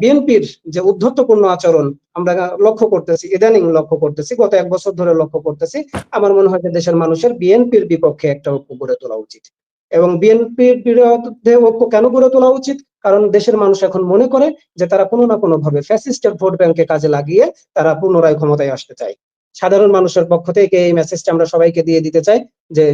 বিএনপির যে উদ্ধত্তপূর্ণ আচরণ আমরা লক্ষ্য করতেছি, ইদানিং লক্ষ্য করতেছি, গত এক বছর ধরে লক্ষ্য করতেছি, আমার মনে হয় যে দেশের মানুষের বিএনপির বিপক্ষে একটা ঐক্য গড়ে তোলা উচিত। এবং বিএনপির বিরুদ্ধে ঐক্য কেন গড়ে তোলা উচিত? কারণ দেশের মানুষ এখন মনে করে যে তারা কোনো না কোনো ভাবে ফ্যাসিস্টের ভোট ব্যাংকে কাজে লাগিয়ে তারা পুনরায় ক্ষমতায় আসতে চায়। সাধারণ মানুষের পক্ষ থেকে এই মেসেজটা আমরা সবাইকে দিয়ে দিতে চাই যে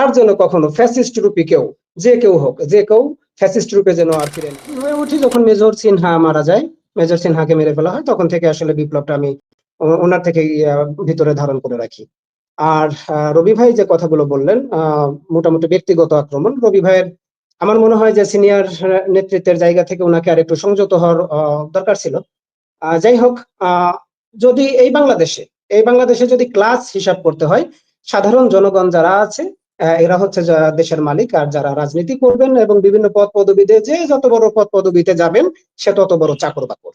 আর যেন কখনো ফ্যাসিস্ট রূপী কেউ, যে কেউ হোক, যে কেউ ফ্যাসিস্ট রূপে যেন আর ফিরে হয়ে উঠি যখন মেজর সিনহা মারা যায়, মেজর সিনহাকে মেরে ফেলা হয়, তখন থেকে আসলে বিপ্লবটা আমি ওনার থেকে ভিতরে ধারণ করে রাখি। আর রবি ভাই যে কথাগুলো বললেন মোটামুটি ব্যক্তিগত আক্রমণ, রবি ভাইয়ের আমার মনে হয় যে সিনিয়র নেতৃত্বের জায়গা থেকে ওনাকে আর একটু সংযত হওয়ার দরকার ছিল। যাই হোক যদি এই বাংলাদেশে এই বাংলাদেশে যদি ক্লাস হিসাব করতে হয়, সাধারণ জনগণ যারা আছে এরা হচ্ছে যা- দেশের মালিক আর যারা রাজনীতি করবেন এবং বিভিন্ন পদ পদবিতে যে যত বড় পদ পদবিতে যাবেন, সে তত বড় চাকর বাকর।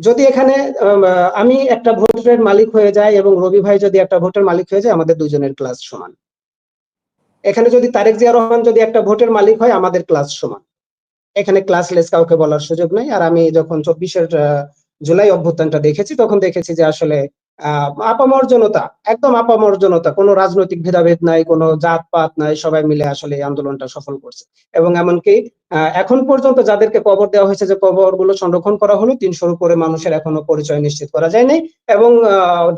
যদি এখানে আমি একটা ভোটের মালিক হয়ে যাই এবং রবি ভাই যদি একটা ভোটের মালিক হয়ে যায়, আমাদের দুজনের ক্লাস সমান। এখানে যদি তারেক জিয়া রহমান যদি একটা ভোটের মালিক হয়, আমাদের ক্লাস সমান। এখানে ক্লাসলেস কাউকে বলার সুযোগ নাই। আর আমি যখন চব্বিশের জুলাই অভ্যুত্থানটা দেখেছি, তখন দেখেছি যে আসলে আপামর একদম আপামর কোনো রাজনৈতিক ভেদাভেদ নাই, কোনো জাত পাত নাই, সবাই মিলে আসলে এই আন্দোলনটা সফল করছে। এবং এমনকি এখন পর্যন্ত যাদেরকে কবর দেওয়া হয়েছে যে কবরগুলো সংরক্ষণ করা হলো, তিনশোর উপরে মানুষের এখনও পরিচয় নিশ্চিত করা যায়নি। এবং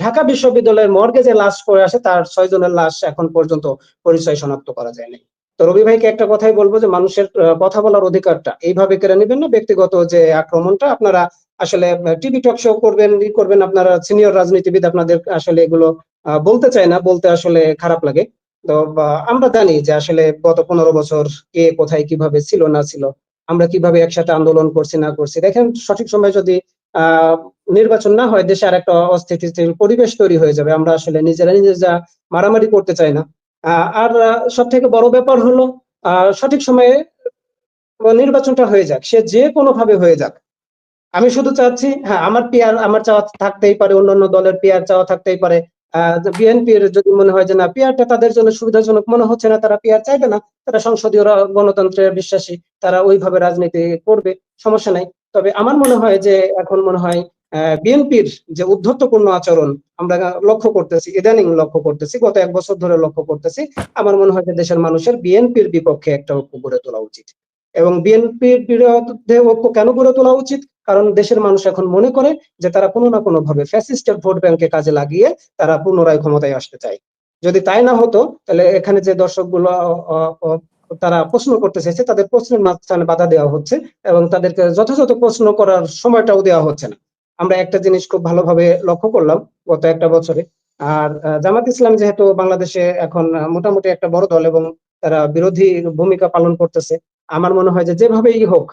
ঢাকা বিশ্ববিদ্যালয়ের মর্গে যে লাশ পড়ে আসে, তার ছয় জনের লাশ এখন পর্যন্ত পরিচয় শনাক্ত করা যায়নি। তো রবি ভাইকে একটা কথাই বলব যে, মানুষের কথা বলার অধিকারটা এইভাবে কেড়ে নেবেন না। ব্যক্তিগত যে আক্রমণটা, আপনারা আসলে টিভি টক শো করবেন, ই করবেন আপনারা সিনিয়র রাজনীতিবিদ আপনাদের আসলে এগুলো বলতে চায় না, বলতে আসলে খারাপ লাগে। তো আমরা জানি যে আসলে গত পনেরো বছর কে কোথায় কীভাবে ছিল, না ছিল। আমরা কীভাবে একসাথে আন্দোলন করছি, না করছি। দেখেন, সঠিক সময় যদি নির্বাচন না হয়, দেশে আর একটা অস্থিতিশীল পরিবেশ তৈরি হয়ে যাবে। আমরা আসলে নিজেরা নিজেরা মারামারি করতে চাই না। আর সব থেকে বড় ব্যাপার হলো সঠিক সময়ে নির্বাচনটা হয়ে যাক। সে যে কোনো ভাবে হয়ে যাক। আমি শুধু চাচ্ছি হ্যাঁ আমার পিয়ার আমার চাওয়া থাকতেই পারে, অন্যান্য দলের পিয়ার চাওয়া থাকতেই পারে। বিএনপির যদি মনে হয় যে না পিয়ারটা তাদের জন্য সুবিধাজনক মনে হচ্ছে না, তারা পিয়ার চাইবে না, তারা সংসদীয় গণতন্ত্রে বিশ্বাসী, তারা ওইভাবে রাজনীতি করবে, সমস্যা নাই। তবে আমার মনে হয় যে এখন মনে হয় বিএনপির যে উদ্ধত্তপূর্ণ আচরণ আমরা লক্ষ্য করতেছি, ইদানিং লক্ষ্য করতেছি, গত এক বছর ধরে লক্ষ্য করতেছি, আমার মনে হয় যে দেশের মানুষের বিএনপির বিপক্ষে একটা ঐক্য গড়ে তোলা উচিত। এবং বিএনপির বিরুদ্ধে ঐক্য কেন গড়ে তোলা উচিত? কারণ দেশের মানুষ এখন মনে করে যে তারা কোনো না কোনো ভাবে ফ্যাসিস্টের ভোট ব্যাংকে কাজে লাগিয়ে তারা পুনরায় ক্ষমতায় আসতে চায়। যদি তাই না হতো, তাহলে এখানে যে দর্শকগুলো তারা প্রশ্ন করতে চাইছে, তাদের প্রশ্নের মাঝখানে বাধা দেওয়া হচ্ছে এবং তাদেরকে যথাযথ প্রশ্ন করার সময়টাও দেওয়া হচ্ছে না। আমরা একটা জিনিস খুব ভালোভাবে লক্ষ্য করলাম গত একটা বছরে। আর জামাত ইসলাম যেহেতু বাংলাদেশে এখন মোটামুটি একটা বড় দল এবং তারা বিরোধী ভূমিকা পালন করতেছে, আমার মনে হয় যে যেভাবেই হোক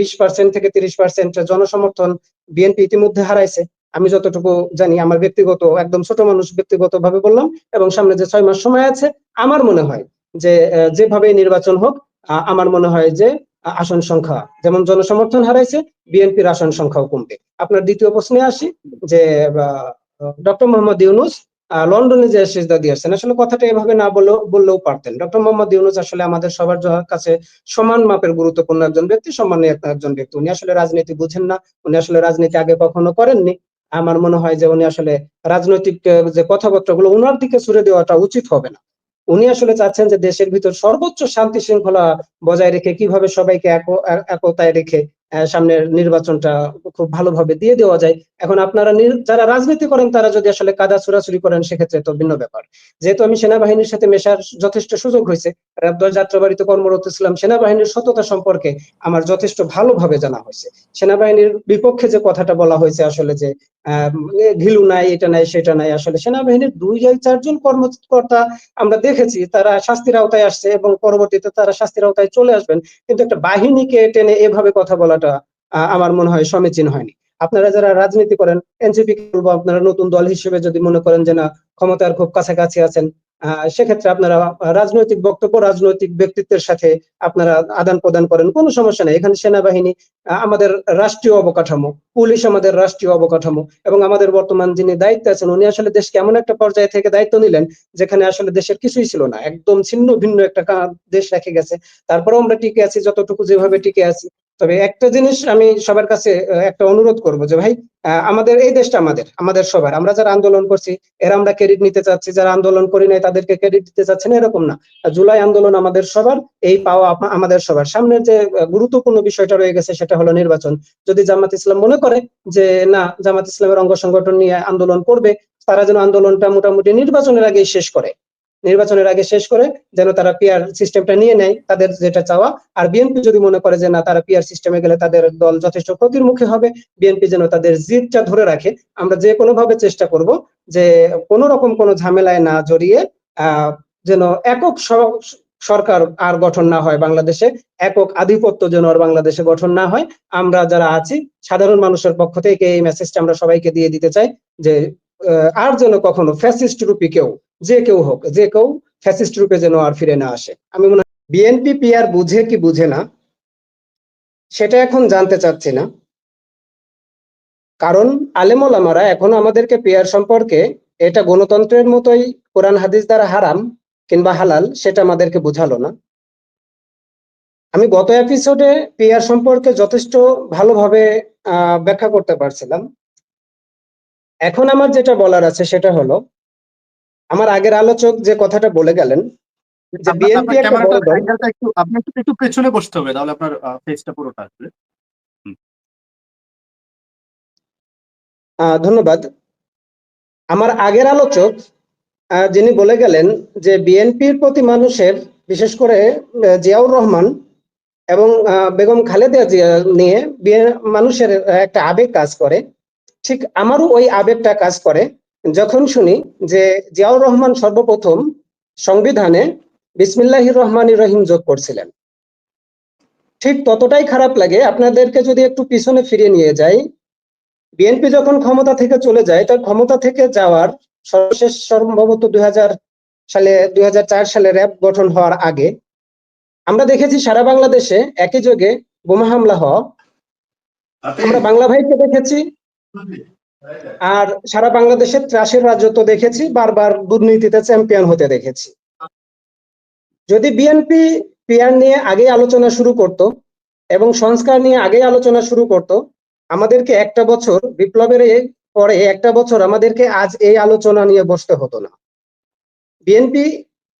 বিশ পার্সেন্ট থেকে তিরিশ পার্সেন্ট জনসমর্থন বিএনপি ইতিমধ্যে হারাইছে। আমি যতটুকু জানি, আমার ব্যক্তিগত, একদম ছোট মানুষ ব্যক্তিগত ভাবে বললাম, এবং সামনে যে ছয় মাস সময় আছে, আমার মনে হয় যে যেভাবে নির্বাচন হোক আমার মনে হয় যে আসন সংখ্যা, যেমন জনসমর্থন হারাইছে, বিএনপির আসন সংখ্যাও কমবে। আপনার দ্বিতীয় প্রশ্নে আসি, যে ডক্টর মোহাম্মদ ইউনুস লন্ডনে যে সিজদা দিয়েছেন, আসলে কথাটা এভাবে না বলেও বললেও পারতেন। ডক্টর মোহাম্মদ ইউনুস আসলে আমাদের সবার কাছে সমান মাপের গুরুত্বপূর্ণ একজন ব্যক্তি, সম্মানীয় একজন ব্যক্তি। উনি আসলে রাজনীতি বুঝেন না, উনি আসলে রাজনীতি আগে কখনো করেননি। আমার মনে হয় যে উনি আসলে রাজনৈতিক যে কথাবার্তাগুলো উনার দিকে ছুড়ে দেওয়াটা উচিত হবে না। উনি আসলে চাচ্ছেন যে দেশের ভিতর সর্বোচ্চ শান্তি শৃঙ্খলা বজায় রেখে কীভাবে সবাইকে এক- এক- একতায় রেখে সামনের নির্বাচনটা খুব ভালোভাবে দিয়ে দেওয়া যায়। এখন আপনারা যারা রাজনীতি করেন, তারা যদি আসলে কাদা ছুড়াছুরি করেন, সেক্ষেত্রে তো ভিন্ন ব্যাপার। যেহেতু আমি সেনাবাহিনীর সাথে মেশার যথেষ্ট সুযোগ হয়েছে যাত্রাবাড়িতে কর্মরত ছিলাম, সেনাবাহিনীর সততা সম্পর্কে আমার যথেষ্ট ভালোভাবে জানা হয়েছে। সেনাবাহিনীর বিপক্ষে যে কথাটা বলা হয়েছে আসলে যে ঘিলু নাই, এটা নাই, সেটা নাই, আসলে সেনাবাহিনীর দুই চারজন কর্মকর্তা আমরা দেখেছি, তারা শাস্তির আওতায় আসছে এবং পরবর্তীতে তারা শাস্তির আওতায় চলে আসবেন। কিন্তু একটা বাহিনীকে টেনে এভাবে কথা বলাটা আহ, আমার মনে হয় সমীচীন হয়নি। আপনারা যারা রাজনীতি করেন এনসিপি বলব আপনারা নতুন দল হিসেবে যদি মনে করেন যে না ক্ষমতার খুব কাছাকাছি আছেন সেক্ষেত্রে আপনারা রাজনৈতিক বক্তব্য রাজনৈতিক ব্যক্তিত্বের সাথে আপনারা আদান প্রদান করেন কোনো সমস্যা নেই। এখানে সেনাবাহিনী আমাদের রাষ্ট্রীয় অবকাঠামো পুলিশ আমাদের রাষ্ট্রীয় অবকাঠামো এবং আমাদের বর্তমান যিনি দায়িত্বে আছেন উনি আসলে দেশকে এমন একটা পর্যায়ে থেকে দায়িত্ব নিলেন যেখানে আসলে দেশের কিছুই ছিল না। একদম ছিন্ন ভিন্ন একটা দেশ রেখে গেছে। তারপরেও আমরা টিকে আছি যতটুকু যেভাবে টিকে আছি তবে একটা জিনিস আমি সবার কাছে একটা অনুরোধ করব যে ভাই আমাদের, এই দেশটা আমাদের আমাদের সবার। আমরা যারা আন্দোলন করছি, এরা আমরা ক্রেডিট নিতে চাচ্ছি, যারা আন্দোলন করি নাই তাদেরকে ক্রেডিট দিতে চাচ্ছি না, এরকম না। জুলাই আন্দোলন আমাদের সবার, এই পাওয়া আমাদের সবার। সামনের যে গুরুত্বপূর্ণ বিষয়টা রয়ে গেছে সেটা হলো নির্বাচন। যদি জামাত ইসলাম মনে করে যে, না, জামাত ইসলামের অঙ্গ সংগঠন নিয়ে আন্দোলন করবে, তারা যেন আন্দোলনটা মোটামুটি নির্বাচনের আগেই শেষ করে। নির্বাচনের আগে শেষ করে যেন তারা পিআর সিস্টেমটা নিয়ে নেয় তাদের যেটা চাওয়া। আর বিএনপি যদি মনে করে যে না, তারা পিআর সিস্টেমে গেলে তাদের দল যথেষ্ট ক্ষতির মুখে হবে বিএনপি যেন তাদের জিদটা ধরে রাখে, আমরা যে কোনো ভাবে চেষ্টা করব যে কোনো রকম কোনো ঝামেলায় না জড়িয়ে যেন একক সরকার আর গঠন না হয় বাংলাদেশে, একক আধিপত্য যেন আর বাংলাদেশে গঠন না হয়। আমরা যারা আছি, সাধারণ মানুষের পক্ষ থেকে এই মেসেজটা আমরা সবাইকে দিয়ে দিতে চাই যে আর যেন কখনো ফ্যাসিস্ট রূপী কেউ, যে কেউ হোক, যে কেউ ফ্যাসিস্ট রূপে যেন আর ফিরে না আসে। আমি মনে বিএনপি পিআর বুঝে কি বুঝে না, সেটা এখন জানতে চাচ্ছি না। কারণ আলেমোলামারা এখন আমাদেরকে পিআর সম্পর্কে এটা গণতন্ত্রের মতোই কোরআন, হাদিস দ্বারা হারাম কিংবা হালাল, সেটা আমাদেরকে বোঝালো না। আমি গত এপিসোডে পিআর সম্পর্কে যথেষ্ট ভালোভাবে ব্যাখ্যা করতে পারছিলাম। এখন আমার যেটা বলার আছে সেটা হলো আমার আগের আলোচক যে কথাটা বলে গেলেন যে বিএনপি একটা বড় দল একটু আপনি একটু একটু পেছনে বসতে হবে তাহলে আপনার ফেসটা পুরোটা আসবে। আহ, ধন্যবাদ। আমার আগের আলোচক যিনি বলে গেলেন যে বিএনপির প্রতি মানুষের বিশেষ করে জিয়াউর রহমান এবং বেগম খালেদা জিয়া নিয়ে মানুষের একটা আবেগ কাজ করে। ঠিক আমারও ওই আবেগটা কাজ করে। যখন শুনি যে জিয়াউর রহমান সর্বপ্রথম সংবিধানে বিসমিল্লাহির রহমান রহিম যোগ করছিলেন। ঠিক ততটাই খারাপ লাগে আপনাদেরকে যদি একটু পিছনে ফিরিয়ে নিয়ে যাই বিএনপি যখন ক্ষমতা থেকে চলে যায় তার ক্ষমতা থেকে যাওয়ার সর্বশেষ সম্ভবত দুই হাজার সালে দুই হাজার চার সালে র্যাব গঠন হওয়ার আগে আমরা দেখেছি সারা বাংলাদেশে একই যোগে বোমা হামলা হওয়া। আমরা বাংলা ভাইকে দেখেছি আর সারা বাংলাদেশে ত্রাসের রাজত্ব দেখেছি, বারবার দুর্নীতিতে চ্যাম্পিয়ন হতে দেখেছি। যদি বিএনপি পিয়ার নিয়ে আগে আলোচনা শুরু করত এবং সংস্কার নিয়ে আগে আলোচনা শুরু করত, আমাদেরকে একটা বছর বিপ্লবের পরে একটা বছর আমাদেরকে আজ এই আলোচনা নিয়ে বসতে হতো না। বিএনপি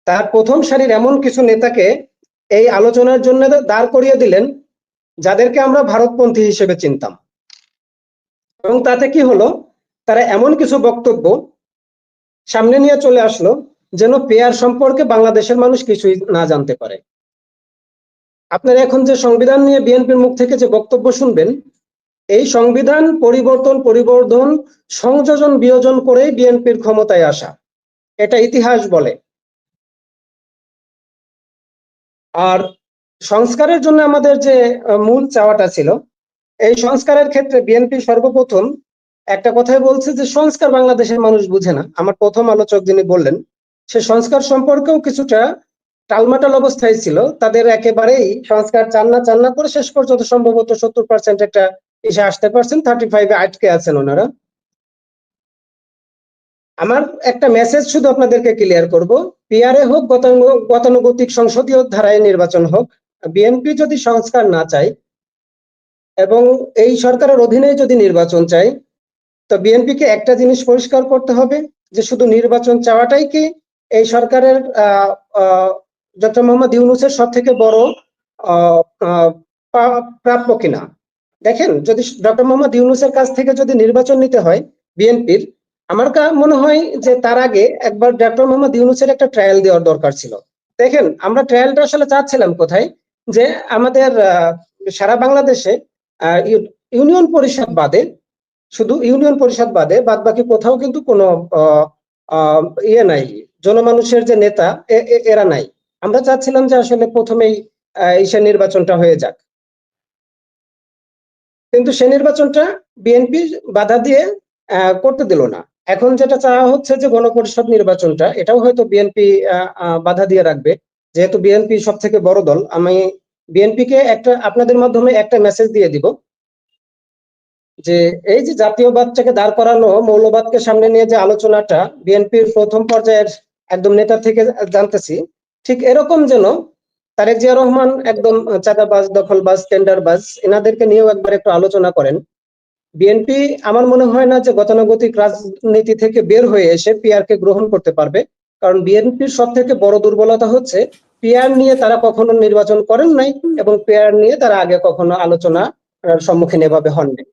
তার প্রথম সারির এমন কিছু নেতাকে এই আলোচনার জন্য দাঁড় করিয়ে দিলেন, যাদেরকে আমরা ভারতপন্থী হিসেবে চিনতাম। এবং তাতে কি হলো? তারা এমন কিছু বক্তব্য সামনে নিয়ে চলে আসলো যেন পেয়ার সম্পর্কে বাংলাদেশের মানুষ কিছুই না জানতে পারে। আপনারা এখন যে সংবিধান নিয়ে বিএনপির মুখ থেকে যে বক্তব্য শুনবেন, এই সংবিধান পরিবর্তন, পরিবর্ধন, সংযোজন, বিয়োজন করেই বিএনপির ক্ষমতায় আসা। এটা ইতিহাস বলে। আর সংস্কারের জন্য আমাদের যে মূল চাওয়াটা ছিল এই সংস্কারের ক্ষেত্রে বিএনপি সর্বপ্রথম একটা কথাই বলছে যে সংস্কার বাংলাদেশের মানুষ বুঝে না। আমার প্রথম আলোচক যিনি বললেন, সে সংস্কার সম্পর্কেও কিছুটা টালমাটাল অবস্থায় ছিল। তাদের একেবারেই সংস্কার চান না চান না করে শেষ পর্যন্ত সম্ভবত সত্তর পার্সেন্ট একটা এসে আসতে পারছেন। থার্টি ফাইভে আটকে আছেন ওনারা। আমার একটা মেসেজ শুধু আপনাদেরকে ক্লিয়ার করব। পিআরএ হোক গতানু- গতানুগতিক সংসদীয় ধারায় নির্বাচন হোক বিএনপি যদি সংস্কার না চায় এবং এই সরকারের অধীনে যদি নির্বাচন চাই, তো বিএনপিকে একটা জিনিস পরিষ্কার করতে হবে যে শুধু নির্বাচন চাওয়াটাই কি এই সরকারের ডক্টর মোহাম্মদ ইউনুসের সব থেকে বড় প্রাপ্য কিনা? দেখেন, যদি ডক্টর মোহাম্মদ ইউনুসের কাছ থেকে যদি নির্বাচন নিতে হয় বিএনপির, আমার মনে হয় যে তার আগে একবার ডক্টর মোহাম্মদ ইউনুসের একটা ট্রায়াল দেওয়ার দরকার ছিল। দেখেন, আমরা ট্রায়ালটা আসলে চাচ্ছিলাম কোথায়? যে আমাদের সারা বাংলাদেশে ইউনিয়ন পরিষদ বাদে, শুধু ইউনিয়ন পরিষদ বাদে বাদ বাকি কোথাও কিন্তু কোনো ইয়ে নাই। জনমানুষের যে নেতা এরা নাই। আমরা চাচ্ছিলাম যে আসলে প্রথমেই সে নির্বাচনটা হয়ে যাক। কিন্তু সে নির্বাচনটা বিএনপি বাধা দিয়ে করতে দিল না। এখন যেটা চাওয়া হচ্ছে যে গণপরিষদ নির্বাচনটা, এটাও হয়তো বিএনপি বাধা দিয়ে রাখবে। যেহেতু বিএনপি সব থেকে বড় দল, আমি বিএনপি কে একটা, আপনাদের মাধ্যমে একটা মেসেজ দিয়ে দিব। যে এই যে জাতীয়বাদটাকে দাঁড় করানো, মৌলবাদকে সামনে নিয়ে যে আলোচনাটা বিএনপির প্রথম পর্যায়ের একদম নেতা থেকে জানতেছি, ঠিক এরকম যেন তারেক জিয়া রহমান একদম চাঁদাবাজ, দখলবাজ টেন্ডারবাজ এনাদেরকে নিয়েও একবার একটু আলোচনা করেন। বিএনপি আমার মনে হয় না যে গতানুগতিক রাজনীতি থেকে বের হয়ে এসে পিআর কে গ্রহণ করতে পারবে। কারণ বিএনপির সব থেকে বড় দুর্বলতা হচ্ছে পিআর নিয়ে তারা কখনো নির্বাচন করেন নাই এবং পেয়ার নিয়ে তারা আগে কখনো আলোচনা সম্মুখীন এভাবে হননি।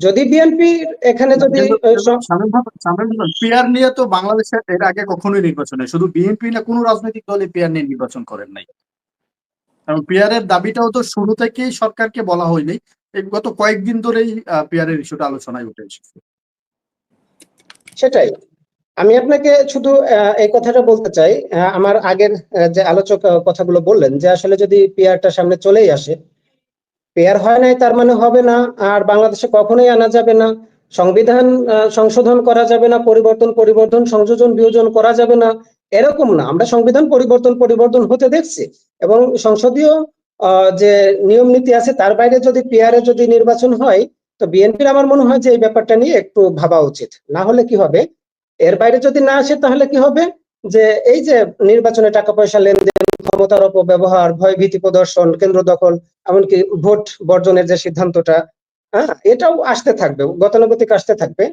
যদি বিএনপি এখানে যদি পিয়ার নিয়ে তো বাংলাদেশের এর আগে কখনোই নির্বাচন শুধু বিএনপি না কোনো রাজনৈতিক দলই পিয়ার নিয়ে নির্বাচন করেন নাই। কারণ পিয়ারের দাবিটাও তো শুরু থেকেই সরকারকে বলা হয়নি। এই গত কয়েকদিন ধরেই পিয়ারের ইস্যুটা আলোচনায় উঠে এসেছে। সেটাই। আমি আপনাকে শুধু এই কথাটা বলতে চাই। আমার আগের যে আলোচক কথাগুলো বললেন যে আসলে যদি পিয়ারটা সামনে চলেই আসে, পেয়ার হয় নাই তার মানে হবে না, আর বাংলাদেশে কখনোই আনা যাবে না, সংবিধান সংশোধন করা যাবে না, পরিবর্তন পরিবর্তন সংযোজন, বিয়োজন করা যাবে না, এরকম না। আমরা সংবিধান পরিবর্তন পরিবর্তন হতে দেখছি এবং সংসদীয় যে নিয়ম নীতি আছে তার বাইরে যদি পিয়ারে যদি নির্বাচন হয়, তো বিএনপির আমার মনে হয় যে এই ব্যাপারটা নিয়ে একটু ভাবা উচিত। না হলে কি হবে? এর বাইরে যদি না আসে, তাহলে কি হবে? যে এই যে নির্বাচনে টাকা পয়সা লেনদেন, ক্ষমতার অপব্যবহার ভয় ভীতি প্রদর্শন, কেন্দ্র দখল, এমনকি ভোট বর্জনের যে সিদ্ধান্তটা হ্যাঁ এটাও আসতে থাকবে, গতানুগতিক আসতে থাকবে।